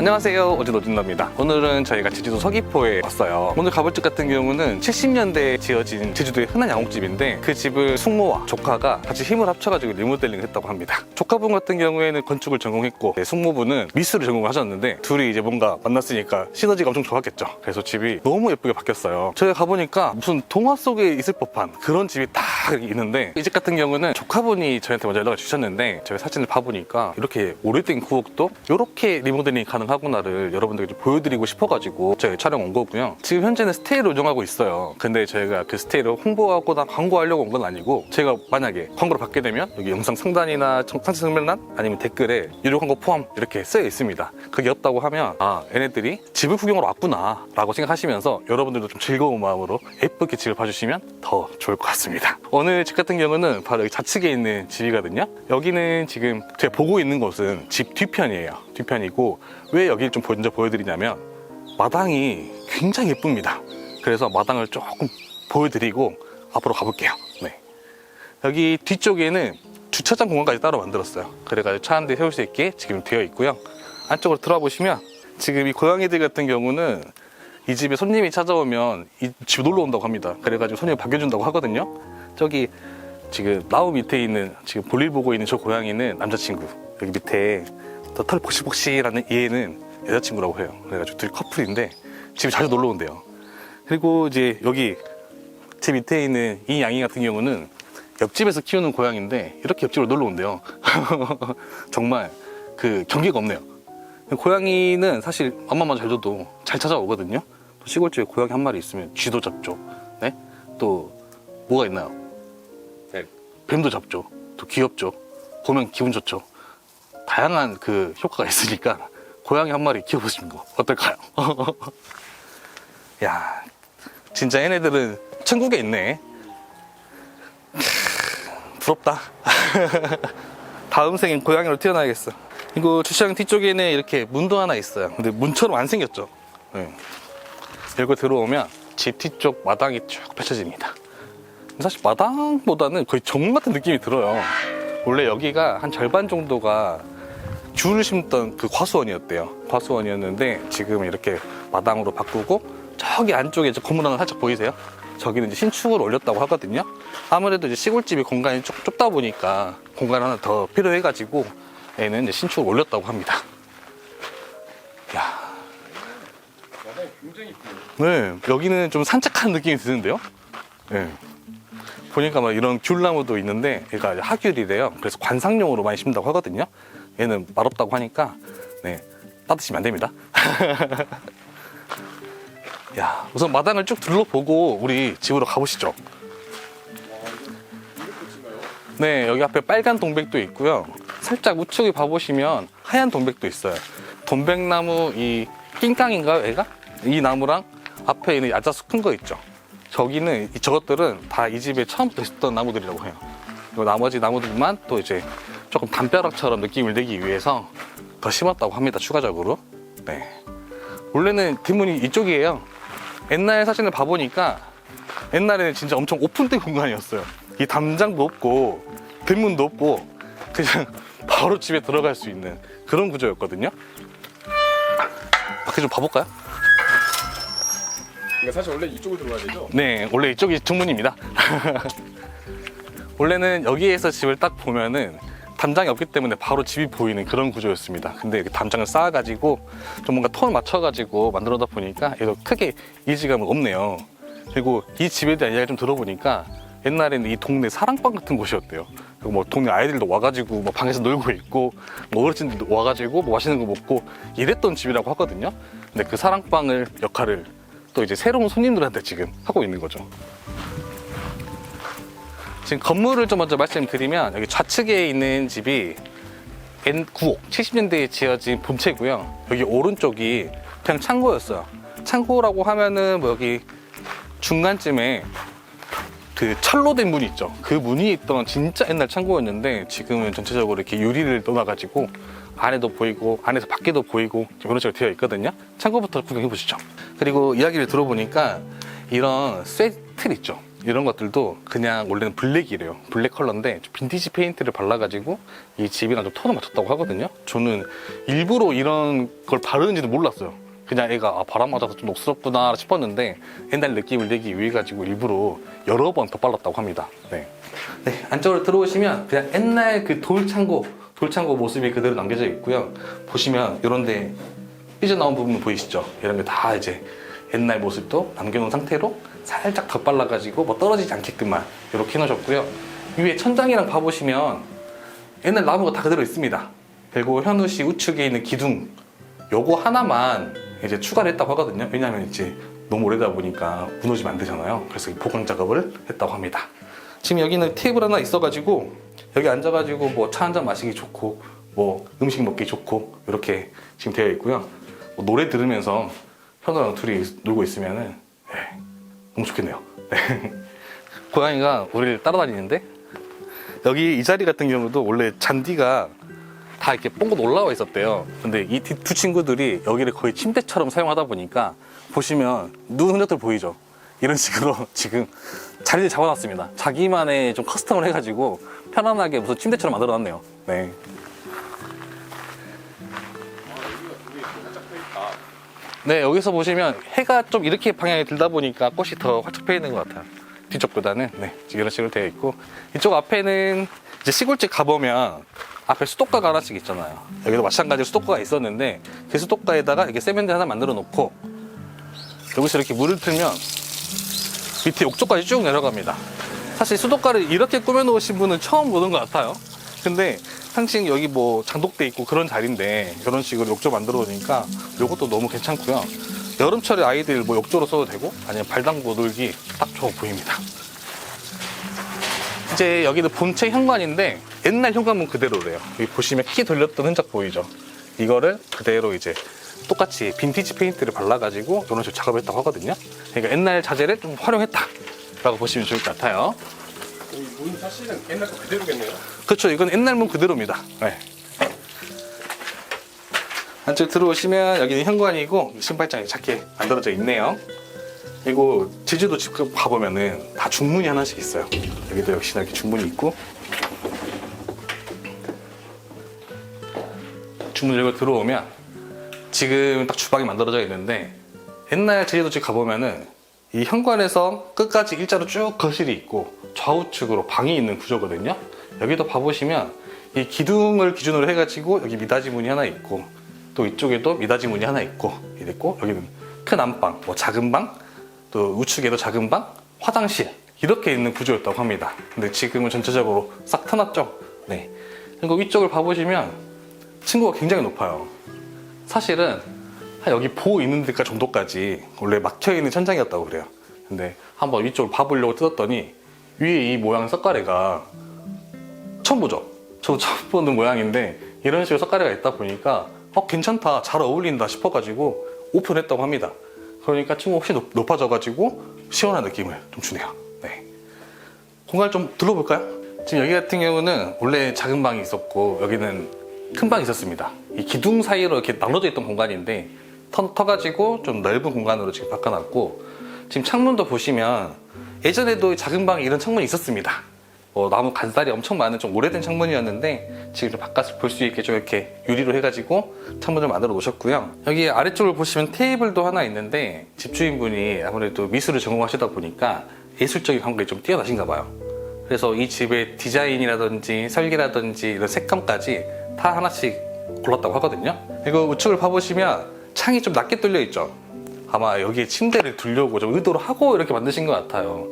안녕하세요. 어진 어진너입니다. 오늘은 저희가 제주도 서귀포에 왔어요. 오늘 가볼 집 같은 경우는 70년대에 지어진 제주도의 흔한 양옥집인데 그 집을 숙모와 조카가 같이 힘을 합쳐가지고 리모델링을 했다고 합니다. 조카분 같은 경우에는 건축을 전공했고 네, 숙모분은 미술을 전공을 하셨는데 둘이 이제 뭔가 만났으니까 시너지가 엄청 좋았겠죠. 그래서 집이 너무 예쁘게 바뀌었어요. 저희가 가보니까 무슨 동화 속에 있을 법한 그런 집이 다 있는데 이 집 같은 경우는 조카분이 저희한테 먼저 연락을 주셨는데 저희 사진을 봐보니까 이렇게 오래된 구옥도 이렇게 리모델링이 가능하구나를 여러분들께 좀 보여드리고 싶어가지고 저희 촬영 온 거고요. 지금 현재는 스테이를 운영하고 있어요. 근데 저희가 그 스테이를 홍보하거나 광고하려고 온 건 아니고 제가 만약에 광고를 받게 되면 여기 영상 상단이나 청- 상세 설명란 아니면 댓글에 유료 광고 포함 이렇게 쓰여 있습니다. 그게 없다고 하면 아 얘네들이 집을 구경하러 왔구나 라고 생각하시면서 여러분들도 좀 즐거운 마음으로 예쁘게 집을 봐주시면 더 좋을 것 같습니다. 오늘 집 같은 경우는 바로 여기 좌측에 있는 집이거든요. 여기는 지금 제가 보고 있는 곳은 집 뒤편이에요. 뒤편이고 왜 여기를 좀 먼저 보여드리냐면 마당이 굉장히 예쁩니다. 그래서 마당을 조금 보여드리고 앞으로 가볼게요. 네. 여기 뒤쪽에는 주차장 공간까지 따로 만들었어요. 그래가지고 차 한 대 세울 수 있게 지금 되어 있고요. 안쪽으로 들어와 보시면 지금 이 고양이들 같은 경우는 이 집에 손님이 찾아오면 이 집 놀러 온다고 합니다. 그래가지고 손님 반겨준다고 하거든요. 저기 지금 나무 밑에 있는 지금 볼일 보고 있는 저 고양이는 남자친구. 여기 밑에 더 털 복실복실하는 얘는 여자친구라고 해요. 그래가지고 둘이 커플인데 집에 자주 놀러 온대요. 그리고 이제 여기 제 밑에 있는 이 양이 같은 경우는 옆집에서 키우는 고양인데 이렇게 옆집으로 놀러 온대요. 정말 그 경계가 없네요. 고양이는 사실 엄마만 잘 둬도 잘 찾아오거든요. 또 시골집에 고양이 한 마리 있으면 쥐도 잡죠. 네? 또 뭐가 있나요? 네, 뱀도 잡죠. 또 귀엽죠. 보면 기분 좋죠 다양한 그 효과가 있으니까 고양이 한 마리 키워보시는 거 어떨까요? 야 진짜 얘네들은 천국에 있네. 부럽다. 다음 생엔 고양이로 태어나야겠어. 이거 주차장 뒤쪽에는 이렇게 문도 하나 있어요. 근데 문처럼 안 생겼죠? 네. 열고 들어오면 집 뒤쪽 마당이 쭉 펼쳐집니다. 사실 마당보다는 거의 정문 같은 느낌이 들어요 원래 여기가 한 절반 정도가 귤을 심던 그 과수원이었대요 과수원이었는데 지금 이렇게 마당으로 바꾸고 저기 안쪽에 저 건물 하나 살짝 보이세요? 저기는 이제 신축을 올렸다고 하거든요 아무래도 이제 시골집이 공간이 좀 좁다 보니까 공간 하나 더 필요해가지고 얘는 이제 신축을 올렸다고 합니다 야 네, 여기는 좀 산책하는 느낌이 드는데요? 네. 보니까 막 이런 귤나무도 있는데 얘가 하귤이래요. 그래서 관상용으로 많이 심다고 하거든요. 얘는 맛없다고 하니까 네, 따드시면 안 됩니다. 야, 우선 마당을 쭉 둘러보고 우리 집으로 가보시죠. 네, 여기 앞에 빨간 동백도 있고요. 살짝 우측에 봐보시면 하얀 동백도 있어요. 동백나무 이 낑깡인가요, 얘가? 이 나무랑 앞에 있는 야자수 큰 거 있죠. 저기는 이- 저것들은 다 이 집에 처음부터 있었던 나무들이라고 해요. 그리고 나머지 나무들만 또 이제 조금 담벼락처럼 느낌을 내기 위해서 더 심었다고 합니다. 추가적으로. 네. 원래는 뒷문이 이쪽이에요. 옛날 사진을 봐보니까 옛날에는 진짜 엄청 오픈된 공간이었어요. 이 담장도 없고 뒷문도 없고 그냥 바로 집에 들어갈 수 있는 그런 구조였거든요. 밖에 좀 봐볼까요? 그러니까 사실 원래 이쪽으로 들어가야 되죠? 네, 원래 이쪽이 정문입니다. 원래는 여기에서 집을 딱 보면은 담장이 없기 때문에 바로 집이 보이는 그런 구조였습니다. 근데 담장을 쌓아가지고 좀 뭔가 톤을 맞춰가지고 만들어다 보니까 얘도 크게 이질감은 없네요. 그리고 이 집에 대한 이야기 좀 들어보니까 옛날에는 이 동네 사랑방 같은 곳이었대요. 그리고 뭐 동네 아이들도 와가지고 뭐 방에서 놀고 있고 뭐 어르신들도 와가지고 뭐 맛있는 거 먹고 이랬던 집이라고 하거든요. 근데 그 사랑방을 역할을 또 이제 새로운 손님들한테 지금 하고 있는 거죠. 지금 건물을 좀 먼저 말씀드리면 여기 좌측에 있는 집이 N9호 70년대에 지어진 본체고요. 여기 오른쪽이 그냥 창고였어요. 창고라고 하면은 뭐 여기 중간쯤에 그 철로 된 문이 있죠. 그 문이 있던 진짜 옛날 창고였는데 지금은 전체적으로 이렇게 유리를 넣어가지고 안에도 보이고 안에서 밖에도 보이고 이런 식으로 되어 있거든요. 창고부터 구경해 보시죠. 그리고 이야기를 들어보니까 이런 쇠틀 있죠. 이런 것들도 그냥 원래는 블랙이래요. 블랙 컬러인데 좀 빈티지 페인트를 발라가지고 이 집이랑 좀 톤을 맞췄다고 하거든요. 저는 일부러 이런 걸 바르는지도 몰랐어요. 그냥 애가 아, 바람 맞아서 좀 녹스럽구나 싶었는데 옛날 느낌을 내기 위해 가지고 일부러 여러 번 덧발랐다고 합니다. 네. 네, 안쪽으로 들어오시면 그냥 옛날 그 돌창고, 돌창고 모습이 그대로 남겨져 있고요. 보시면 이런데 삐져나온 부분 보이시죠? 이런 게 다 이제 옛날 모습도 남겨놓은 상태로 살짝 덧발라가지고 뭐 떨어지지 않게끔만 이렇게 해놓으셨고요. 위에 천장이랑 봐보시면 옛날 나무가 다 그대로 있습니다. 그리고 현우 씨 우측에 있는 기둥 요거 하나만 이제 추가를 했다고 하거든요. 왜냐하면 이제 너무 오래다 보니까 무너지면 안 되잖아요. 그래서 이 보강 작업을 했다고 합니다. 지금 여기는 테이블 하나 있어가지고 여기 앉아가지고 뭐 차 한 잔 마시기 좋고 뭐 음식 먹기 좋고 이렇게 지금 되어 있고요. 뭐 노래 들으면서 현우랑 둘이 놀고 있으면은 예, 너무 좋겠네요. 네. 고양이가 우리를 따라다니는데 여기 이 자리 같은 경우도 원래 잔디가 다 이렇게 뻥긋 올라와 있었대요. 근데 이 두 친구들이 여기를 거의 침대처럼 사용하다 보니까 보시면 누운 흔적들 보이죠? 이런 식으로 지금 자리를 잡아놨습니다. 자기만의 좀 커스텀을 해가지고 편안하게 무슨 침대처럼 만들어놨네요. 네. 네, 여기서 보시면 해가 좀 이렇게 방향이 들다 보니까 꽃이 더 활짝 펴 있는 것 같아요. 뒤쪽보다는 네, 이런 식으로 되어 있고 이쪽 앞에는 이제 시골집 가보면 앞에 수도가가 하나씩 있잖아요. 여기도 마찬가지로 수도가가 있었는데 그 수도가에다가 이렇게 세면대 하나 만들어 놓고 여기서 이렇게 물을 틀면 밑에 욕조까지 쭉 내려갑니다. 사실 수도가를 이렇게 꾸며 놓으신 분은 처음 보는 것 같아요. 근데 상식 여기 뭐 장독대 있고 그런 자리인데 이런 식으로 욕조 만들어 놓으니까 이것도 너무 괜찮고요. 여름철에 아이들 뭐 욕조로 써도 되고 아니면 발 담고 놀기 딱 좋아 보입니다. 이제 여기는 본체 현관인데 옛날 현관문 그대로래요. 여기 보시면 키 돌렸던 흔적 보이죠? 이거를 그대로 이제 똑같이 빈티지 페인트를 발라가지고 이런 식으로 작업을 했다고 하거든요. 그러니까 옛날 자재를 좀 활용했다라고 보시면 좋을 것 같아요. 이문 사실은 옛날 거 그대로겠네요. 그렇죠. 이건 옛날 문 그대로입니다. 네. 안쪽 들어오시면 여기는 현관이고 신발장이 작게 만들어져 있네요. 그리고 제주도 집 가보면은 다 중문이 하나씩 있어요. 여기도 역시나 이렇게 중문이 있고 중문 열고 들어오면 지금 딱 주방이 만들어져 있는데 옛날 제주도 집 가보면은 이 현관에서 끝까지 일자로 쭉 거실이 있고 좌우측으로 방이 있는 구조거든요. 여기도 봐보시면 이 기둥을 기준으로 해가지고 여기 미닫이 문이 하나 있고 또 이쪽에도 미닫이 문이 하나 있고 이랬고 여기는 큰 안방, 뭐 작은 방, 또 우측에도 작은 방, 화장실 이렇게 있는 구조였다고 합니다. 근데 지금은 전체적으로 싹 터놨죠. 네. 그리고 위쪽을 봐보시면 층고가 굉장히 높아요. 사실은 한 여기 보호 있는 데까 정도까지 원래 막혀 있는 천장이었다고 그래요. 근데 한번 위쪽을 봐보려고 뜯었더니 위에 이 모양 석가래가 처음 보죠. 저도 처음 보는 모양인데 이런 식으로 석가래가 있다 보니까 어 괜찮다 잘 어울린다 싶어가지고 오픈했다고 합니다. 그러니까 층고 훨씬 높- 높아져가지고 시원한 느낌을 좀 주네요. 네. 공간을 좀 둘러볼까요? 지금 여기 같은 경우는 원래 작은 방이 있었고 여기는 큰 방이 있었습니다. 이 기둥 사이로 이렇게 나눠져 있던 공간인데 터, 터가지고 좀 넓은 공간으로 지금 바꿔놨고 지금 창문도 보시면 예전에도 작은 방에 이런 창문이 있었습니다. 뭐 나무 간살이 엄청 많은 좀 오래된 창문이었는데 지금 좀 바깥을 볼 수 있게 좀 이렇게 유리로 해가지고 창문을 만들어 놓으셨고요. 여기 아래쪽을 보시면 테이블도 하나 있는데 집주인분이 아무래도 미술을 전공하시다 보니까 예술적인 감각이 좀 뛰어나신가 봐요. 그래서 이 집의 디자인이라든지 설계라든지 이런 색감까지 다 하나씩 골랐다고 하거든요. 그리고 우측을 봐보시면 창이 좀 낮게 뚫려 있죠. 아마 여기에 침대를 두려고 좀 의도를 하고 이렇게 만드신 것 같아요.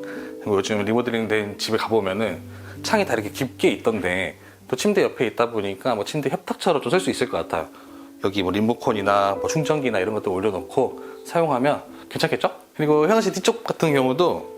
요즘 리모델링 된 집에 가보면은 창이 다 이렇게 깊게 있던데 또 침대 옆에 있다 보니까 뭐 침대 협탁처럼 좀 쓸 수 있을 것 같아요. 여기 뭐 리모컨이나 뭐 충전기나 이런 것도 올려놓고 사용하면 괜찮겠죠? 그리고 씨 뒤쪽 같은 경우도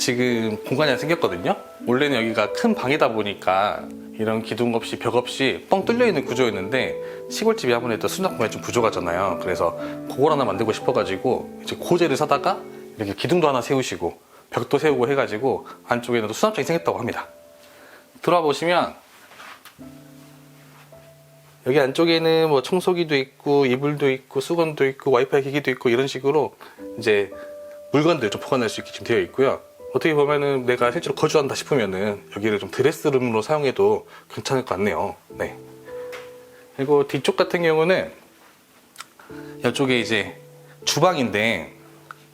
지금 공간이 생겼거든요. 원래는 여기가 큰 방이다 보니까 이런 기둥 없이 벽 없이 뻥 뚫려 있는 구조였는데 시골집이 아무래도 수납 공간이 좀 부족하잖아요. 그래서 그걸 하나 만들고 싶어가지고 이제 고재를 사다가 이렇게 기둥도 하나 세우시고 벽도 세우고 해가지고 안쪽에는 또 수납장이 생겼다고 합니다. 들어와 보시면 여기 안쪽에는 뭐 청소기도 있고 이불도 있고 수건도 있고 와이파이 기기도 있고 이런 식으로 이제 물건들 좀 보관할 수 있게 지금 되어 있고요. 어떻게 보면은 내가 실제로 거주한다 싶으면은 여기를 좀 드레스룸으로 사용해도 괜찮을 것 같네요. 네. 그리고 뒤쪽 같은 경우는 이쪽에 이제 주방인데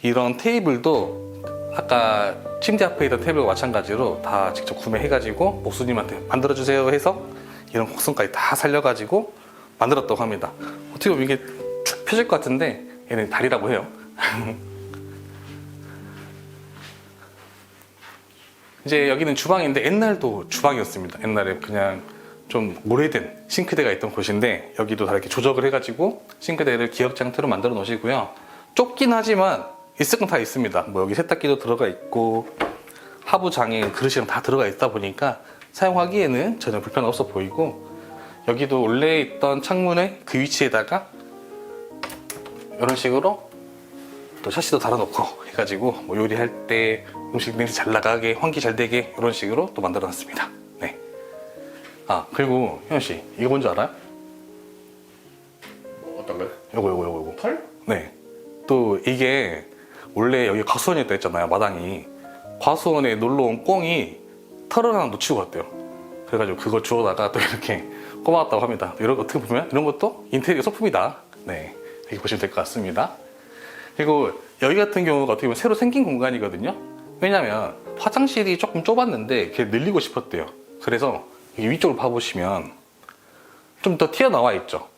이런 테이블도 아까 침대 앞에 있던 테이블과 마찬가지로 다 직접 구매해가지고 목수님한테 만들어주세요 해서 이런 곡선까지 다 살려가지고 만들었다고 합니다. 어떻게 보면 이게 쭉 펴질 것 같은데 얘는 다리라고 해요. 이제 여기는 주방인데 옛날도 주방이었습니다. 옛날에 그냥 좀 오래된 싱크대가 있던 곳인데 여기도 다 이렇게 조적을 해가지고 싱크대를 기역 장터로 만들어 놓으시고요. 좁긴 하지만 있을 건 다 있습니다. 뭐 여기 세탁기도 들어가 있고 하부장에 그릇이랑 다 들어가 있다 보니까 사용하기에는 전혀 불편 없어 보이고 여기도 원래 있던 창문의 그 위치에다가 이런 식으로 또 샤시도 달아놓고 해가지고 뭐 요리할 때 음식 냄새 잘 나가게 환기 잘 되게 이런 식으로 또 만들어놨습니다. 네. 아 그리고 현 씨 이거 뭔지 알아요? 뭐 어떤 거요? 요거 요거 요거 요거. 털? 네. 또 이게 원래 여기 과수원이었다 했잖아요 마당이 과수원에 놀러 온 꽁이 털을 하나 놓치고 갔대요. 그래가지고 그거 주워다가 또 이렇게 꼽아왔다고 합니다. 이런 거 어떻게 보면 이런 것도 인테리어 소품이다. 네. 이렇게 보시면 될 것 같습니다. 그리고 여기 같은 경우가 어떻게 보면 새로 생긴 공간이거든요. 왜냐면 화장실이 조금 좁았는데 걔 늘리고 싶었대요. 그래서 위쪽을 봐보시면 좀 더 튀어나와 있죠.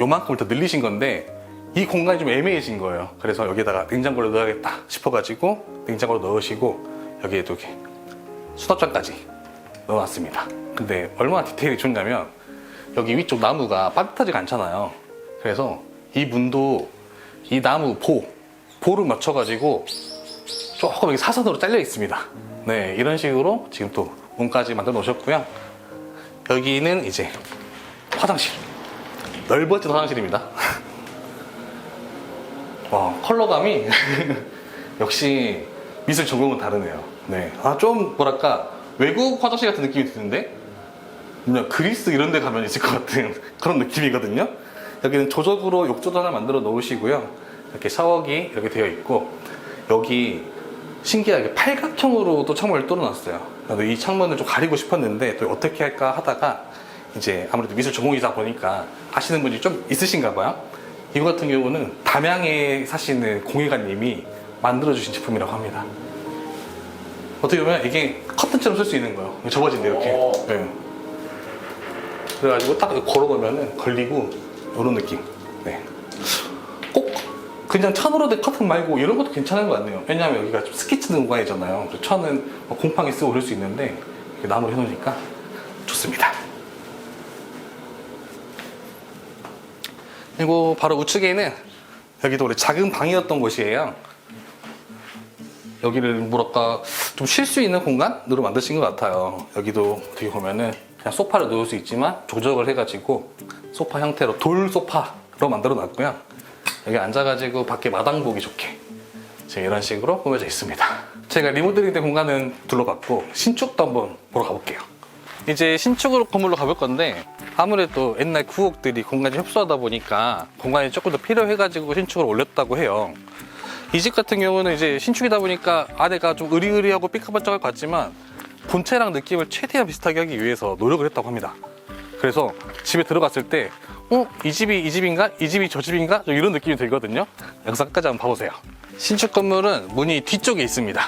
요만큼을 더 늘리신 건데 이 공간이 좀 애매해진 거예요. 그래서 여기다가 냉장고를 넣어야겠다 싶어가지고 냉장고를 넣으시고 여기에도 이렇게 수납장까지 넣어놨습니다. 근데 얼마나 디테일이 좋냐면 여기 위쪽 나무가 빠듯하지가 않잖아요. 그래서 이 문도 이 나무 보, 보를 맞춰가지고 조금 여기 사선으로 잘려 있습니다. 네, 이런 식으로 지금 또 문까지 만들어 놓으셨고요. 여기는 이제 화장실. 넓어진 화장실입니다. 와, 컬러감이 역시 미술 전공은 다르네요. 네. 아, 좀 뭐랄까, 외국 화장실 같은 느낌이 드는데, 그냥 그리스 이런 데 가면 있을 것 같은 그런 느낌이거든요. 여기는 조적으로 욕조도 하나 만들어 놓으시고요. 이렇게 샤워기 이렇게 되어 있고, 여기 신기하게 팔각형으로 또 창문을 뚫어놨어요. 나도 이 창문을 좀 가리고 싶었는데 또 어떻게 할까 하다가 이제 아무래도 미술 전공이다 보니까 아시는 분이 좀 있으신가 봐요. 이거 같은 경우는 담양에 사시는 공예가님이 만들어주신 제품이라고 합니다. 어떻게 보면 이게 커튼처럼 쓸 수 있는 거예요. 접어진대 이렇게. 오. 네. 그래가지고 딱 걸어 놓으면 걸리고 이런 느낌. 네. 꼭 그냥 천으로 된 커튼 말고 이런 것도 괜찮은 것 같네요. 왜냐하면 여기가 좀 스키치는 공간이잖아요. 그래서 천은 뭐 곰팡이 쓰고 그럴 수 있는데 나무로 해놓으니까 좋습니다. 그리고 바로 우측에는 여기도 우리 작은 방이었던 곳이에요. 여기를 뭐랄까 좀 쉴 수 있는 공간으로 만드신 것 같아요. 여기도 어떻게 보면은 그냥 소파를 놓을 수 있지만 조적을 해가지고 소파 형태로 돌 소파로 만들어 놨고요. 여기 앉아가지고 밖에 마당 보기 좋게 지금 이런 식으로 꾸며져 있습니다. 제가 리모델링 된 공간은 둘러봤고 신축도 한번 보러 가볼게요. 이제 신축으로 건물로 가볼 건데 아무래도 옛날 구옥들이 공간이 협소하다 보니까 공간이 조금 더 필요해가지고 신축을 올렸다고 해요. 이 집 같은 경우는 이제 신축이다 보니까 안에가 좀 으리으리하고 삐까번쩍할 것 같지만 본체랑 느낌을 최대한 비슷하게 하기 위해서 노력을 했다고 합니다. 그래서 집에 들어갔을 때, 어? 이 집이 이 집인가? 이 집이 저 집인가? 좀 이런 느낌이 들거든요. 영상 끝까지 한번 봐보세요. 신축 건물은 문이 뒤쪽에 있습니다.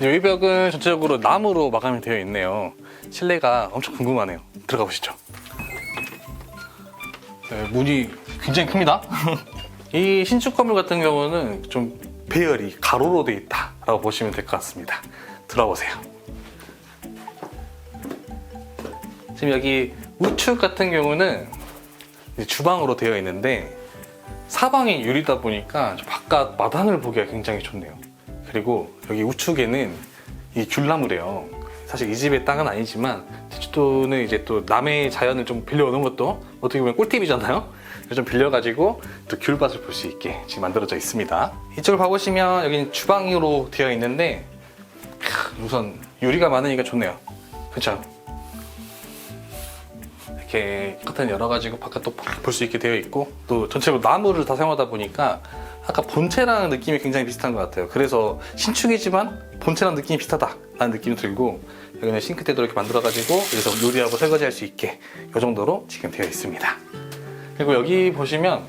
이 벽은 전체적으로 나무로 마감이 되어 있네요. 실내가 엄청 궁금하네요. 들어가 보시죠. 네, 문이 굉장히 큽니다. 이 신축 건물 같은 경우는 좀 배열이 가로로 되어 있다라고 보시면 될 것 같습니다. 들어가 보세요. 지금 여기 우측 같은 경우는 주방으로 되어 있는데 사방이 유리다 보니까 바깥 마당을 보기가 굉장히 좋네요. 그리고 여기 우측에는 이 귤나무래요. 사실 이 집의 땅은 아니지만 제주도는 이제 또 남의 자연을 좀 빌려오는 것도 어떻게 보면 꿀팁이잖아요. 좀 빌려가지고 또 귤밭을 볼 수 있게 지금 만들어져 있습니다. 이쪽을 봐보시면 여기는 주방으로 되어 있는데 크, 우선 유리가 많으니까 좋네요. 그렇죠? 이렇게 커튼 열어가지고 바깥도 볼 수 있게 되어 있고 또 전체적으로 나무를 다 사용하다 보니까 아까 본체랑 느낌이 굉장히 비슷한 것 같아요. 그래서 신축이지만 본체랑 느낌이 비슷하다라는 느낌이 들고 여기는 싱크대도 이렇게 만들어가지고 여기서 요리하고 설거지할 수 있게 이 정도로 지금 되어 있습니다. 그리고 여기 보시면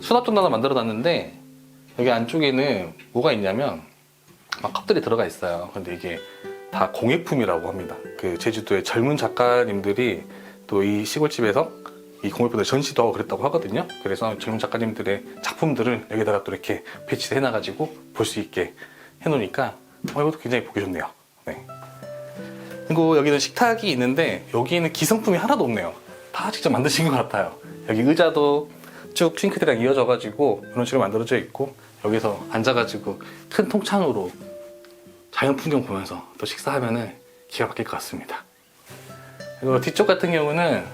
수납 전단을 만들어놨는데 여기 안쪽에는 뭐가 있냐면 막 컵들이 들어가 있어요. 근데 이게 다 공예품이라고 합니다. 그 제주도의 젊은 작가님들이 또 이 시골집에서 이 공예품을 전시도 하고 그랬다고 하거든요. 그래서 젊은 작가님들의 작품들을 여기다가 또 이렇게 배치해 놔가지고 볼 수 있게 해놓으니까 어, 이것도 굉장히 보기 좋네요. 네. 그리고 여기는 식탁이 있는데 여기는 기성품이 하나도 없네요. 다 직접 만드신 것 같아요. 여기 의자도 쭉 싱크대랑 이어져가지고 이런 식으로 만들어져 있고 여기서 앉아가지고 큰 통창으로 자연 풍경 보면서 또 식사하면은 기가 막힐 것 같습니다. 그리고 뒤쪽 같은 경우는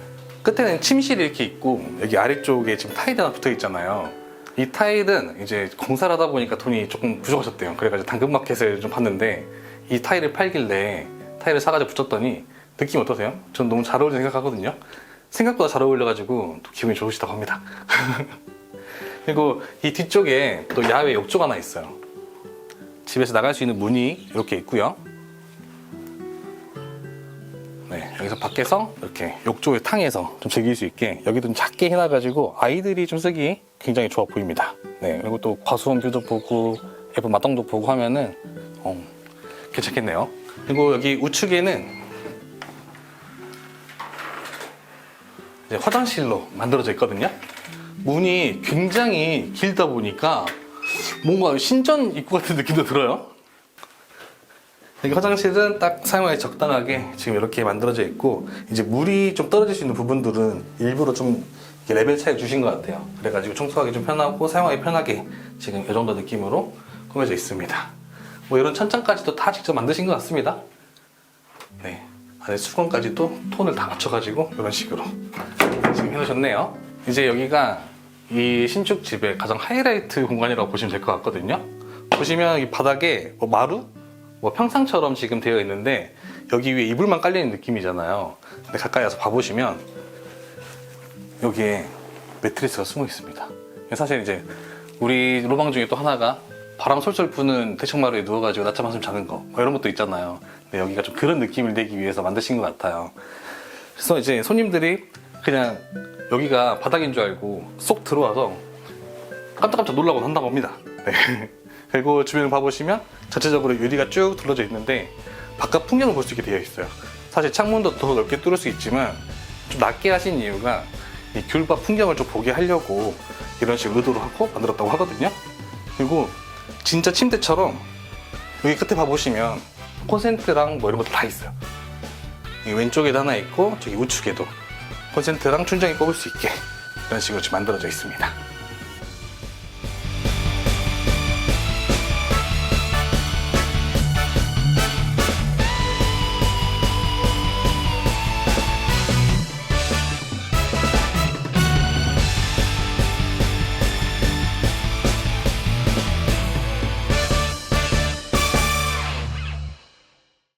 끝에는 침실이 이렇게 있고 여기 아래쪽에 지금 타일이 하나 붙어 있잖아요. 이 타일은 이제 공사를 하다 보니까 돈이 조금 부족하셨대요. 그래가지고 당근마켓을 좀 봤는데 이 타일을 팔길래 타일을 사가지고 붙였더니 느낌 어떠세요? 전 너무 잘 어울리는 생각하거든요. 생각보다 잘 어울려가지고 또 기분이 좋으시다고 합니다. 그리고 이 뒤쪽에 또 야외 욕조가 하나 있어요. 집에서 나갈 수 있는 문이 이렇게 있고요. 여기서 밖에서 이렇게 욕조의 탕에서 좀 즐길 수 있게 여기도 좀 작게 해놔가지고 아이들이 좀 쓰기 굉장히 좋아 보입니다. 네, 그리고 또 과수원 뷰도 보고 예쁜 맛동도 보고 하면은 어, 괜찮겠네요. 그리고 여기 우측에는 이제 화장실로 만들어져 있거든요. 문이 굉장히 길다 보니까 뭔가 신전 입구 같은 느낌도 들어요. 여기 화장실은 딱 사용하기 적당하게 지금 이렇게 만들어져 있고 이제 물이 좀 떨어질 수 있는 부분들은 일부러 좀 레벨 차이 주신 것 같아요. 그래가지고 청소하기 좀 편하고 사용하기 편하게 지금 이 정도 느낌으로 꾸며져 있습니다. 뭐 이런 천장까지도 다 직접 만드신 것 같습니다. 네. 안에 수건까지도 톤을 다 맞춰가지고 이런 식으로 지금 해놓으셨네요. 이제 여기가 이 신축 집의 가장 하이라이트 공간이라고 보시면 될 것 같거든요. 보시면 이 바닥에 뭐 마루, 뭐 평상처럼 지금 되어 있는데 여기 위에 이불만 깔려 있는 느낌이잖아요. 근데 가까이 와서 봐보시면 여기에 매트리스가 숨어 있습니다. 사실 이제 우리 로망 중에 또 하나가 바람 솔솔 부는 대청마루에 누워가지고 낮잠 한숨 자는 거, 뭐 이런 것도 있잖아요. 근데 여기가 좀 그런 느낌을 내기 위해서 만드신 것 같아요. 그래서 이제 손님들이 그냥 여기가 바닥인 줄 알고 쏙 들어와서 깜짝깜짝 놀라고 한다고 합니다. 네. 그리고 주변을 봐보시면 전체적으로 유리가 쭉 둘러져 있는데 바깥 풍경을 볼 수 있게 되어 있어요. 사실 창문도 더 넓게 뚫을 수 있지만 좀 낮게 하신 이유가 이 귤밭 풍경을 좀 보게 하려고 이런 식으로 의도를 하고 만들었다고 하거든요. 그리고 진짜 침대처럼 여기 끝에 봐보시면 콘센트랑 뭐 이런 것도 다 있어요. 이 왼쪽에도 하나 있고 저기 우측에도 콘센트랑 충전기 꼽을 수 있게 이런 식으로 지금 만들어져 있습니다.